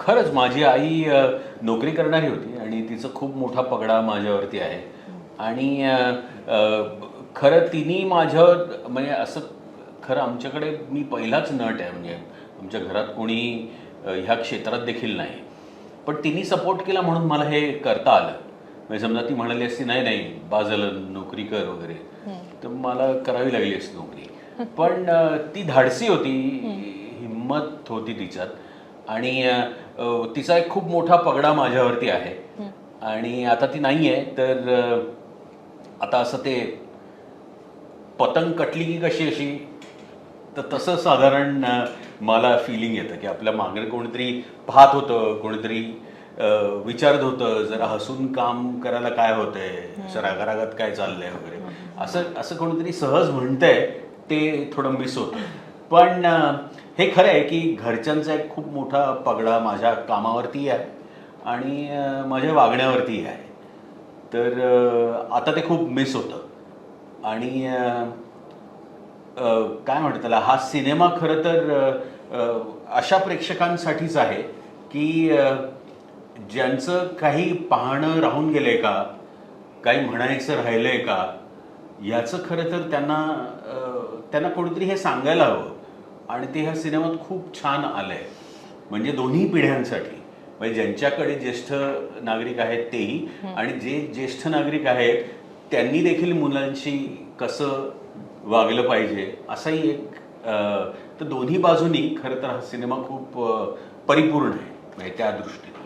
खरंच माझी आई नोकरी करणारी होती आणि तिचं खूप मोठा पगडा माझ्यावरती आहे. आणि खरं तिने माझ्यावर म्हणजे असं खरं आमच्याकडे मी पहिलाच नट आहे म्हणजे आमच्या घरात कोणी ह्या क्षेत्रात देखील नाही. पण तिने सपोर्ट केला म्हणून मला हे करता आलं. म्हणजे समजा ती म्हणाली असती नाही नाही बाजलं नोकरी कर वगैरे. तर मला करावी लागली असती नोकरी. पण ती धाडसी होती हिंमत होती तिच्यात. आणि तिचा एक खूप मोठा पगडा माझ्यावरती आहे. आणि आता ती नाही आहे तर आता असं ते पतंग कटली की कशी अशी? तर तसं साधारण मला फिलिंग येतं की आपल्या मागे कोणीतरी पाहत होतं कोणीतरी विचारत होतं जरा हसून काम करायला काय होतंय? असं रागारागात काय चाललंय वगैरे? असं असं कोणीतरी सहज म्हणतंय ते थोडं मिस होतं. पण हे खरं आहे की घरच्यांचा एक खूप मोठा पगडा माझ्या कामावरती आहे आणि माझ्या वागण्यावरती आहे. तर आता ते खूप मिस होतं. आणि काय म्हणतात त्याला हा सिनेमा खरं तर अशा प्रेक्षकांसाठीच आहे की ज्यांचं काही पाहणं राहून गेलंय का काही म्हणायचं राहिलं आहे का याचं खरं तर त्यांना त्यांना कोणीतरी हे सांगायला हवं. आणि ते ह्या सिनेमात खूप छान आलंय. म्हणजे दोन्ही पिढ्यांसाठी. म्हणजे ज्यांच्याकडे ज्येष्ठ नागरिक आहेत तेही आणि जे ज्येष्ठ नागरिक आहेत त्यांनी देखील मुलांशी कसं वागलं पाहिजे असाही एक तर दोन्ही बाजूनी खरं तर हा सिनेमा खूप परिपूर्ण आहे. म्हणजे त्या दृष्टीने.